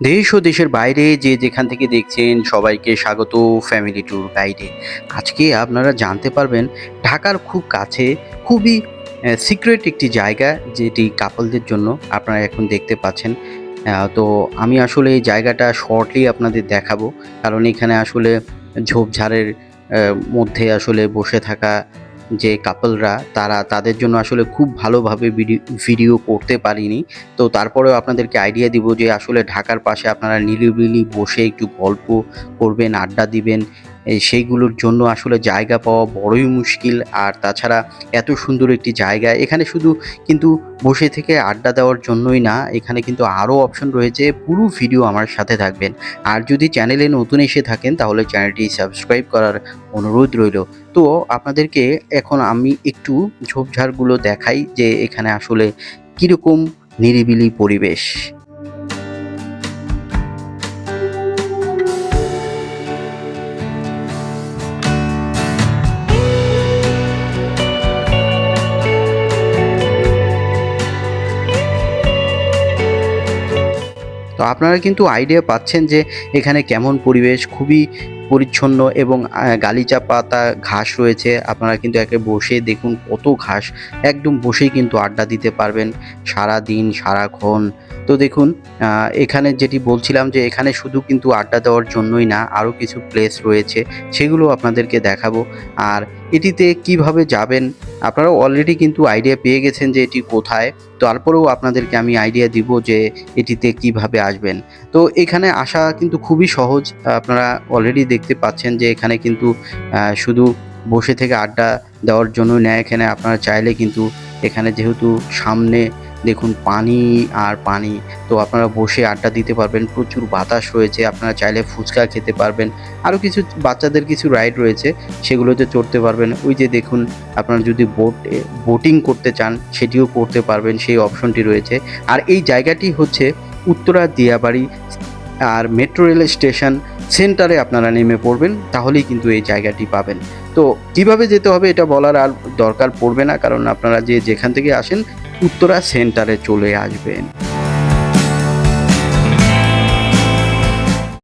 দেশ ও দেশের বাইরে যে যেখান থেকে দেখছেন সবাইকে স্বাগত ফ্যামিলি ট্যুর গাইডে আজকে আপনারা জানতে পারবেন ঢাকার খুব কাছে, খুবই সিক্রেট একটি জায়গা যেটি কাপলদের জন্য আপনারা এখন দেখতে পাচ্ছেন। তো আমি আসলে এই জায়গাটা শর্টলি আপনাদের দেখাবো। কারণ এখানে আসলে ঝোপঝাড়ের মধ্যে আসলে বসে থাকা যে কাপলরা তারা তাদের জন্য আসলে খুব ভালোভাবে ভিডি- ভিডিও করতে পারিনি। তো তারপরেও আপনাদেরকে আইডিয়া দিব যে আসলে ঢাকার পাশে আপনারা নিলিবিলি বসে একটু গল্প করবেন, আড্ডা দিবেন। সেইগুলোর জন্য আসলে জায়গা পাওয়া বড়ই মুশকিল। আর তাছাড়া এত সুন্দর একটি জায়গা, এখানে শুধু কিন্তু বসে থেকে আড্ডা দেওয়ার জন্যই না, এখানে কিন্তু আরও অপশন রয়েছে, পুরো ভিডিও আমার সাথে থাকবেন। আর যদি চ্যানেলে নতুন এসে থাকেন, তাহলে চ্যানেলটি সাবস্ক্রাইব করার অনুরোধ রইল। তো আপনাদেরকে এখন আমি একটু ঝোপঝাড়গুলো দেখাই যে এখানে আসলে কীরকম নিরিবিলি পরিবেশ। তো আপনারা কিন্তু আইডিয়া পাচ্ছেন যে এখানে কেমন পরিবেশ, খুবই পরিচ্ছন্ন এবং গালিচা পাতা ঘাস রয়েছে। আপনারা কিন্তু একে বসে দেখুন কত ঘাস। একদম বসেই কিন্তু আড্ডা দিতে পারবেন। সারা দিন সারাক্ষণ তো দেখুন এখানে যেটি বলছিলাম যে এখানে শুধু কিন্তু আড্ডা দেওয়ার জন্যই না, আরও কিছু প্লেস রয়েছে সেগুলো আপনাদেরকে দেখাবো। আর এটিতে কীভাবে যাবেন আপনারা অলরেডি কিন্তু আইডিয়া পেয়ে গেছেন যে এটি কোথায়। তারপরেও আপনাদেরকে আমি আইডিয়া দিব যে এটিতে কীভাবে আসবেন। তো এখানে আসা কিন্তু খুবই সহজ, আপনারা অলরেডি দেখতে পাচ্ছেন যে এখানে কিন্তু শুধু বসে থেকে আড্ডা দেওয়ার জন্য নেয় এখানে আপনারা চাইলে কিন্তু এখানে যেহেতু সামনে দেখুন, পানি আর পানি। তো আপনারা বসে আড্ডা দিতে পারবেন, প্রচুর বাতাস রয়েছে, আপনারা চাইলে ফুচকা খেতে পারবেন। আরও কিছু বাচ্চাদের কিছু রাইড রয়েছে, সেগুলোতে চড়তে পারবেন। ওই যে দেখুন, আপনারা যদি বোট বোটিং করতে চান, সেটিও করতে পারবেন, সেই অপশনটি রয়েছে। আর এই জায়গাটি হচ্ছে উত্তরা দিয়াবাড়ি আর মেট্রো রেল স্টেশন সেন্টারে আপনারা নেমে পড়বেন, তাহলেই কিন্তু এই জায়গাটি পাবেন। তো কীভাবে যেতে হবে, এটা বলার আর দরকার পড়বে না, কারণ আপনারা যে যেখান থেকে আসেন উত্তরা সেন্টারে চলে আসবেন।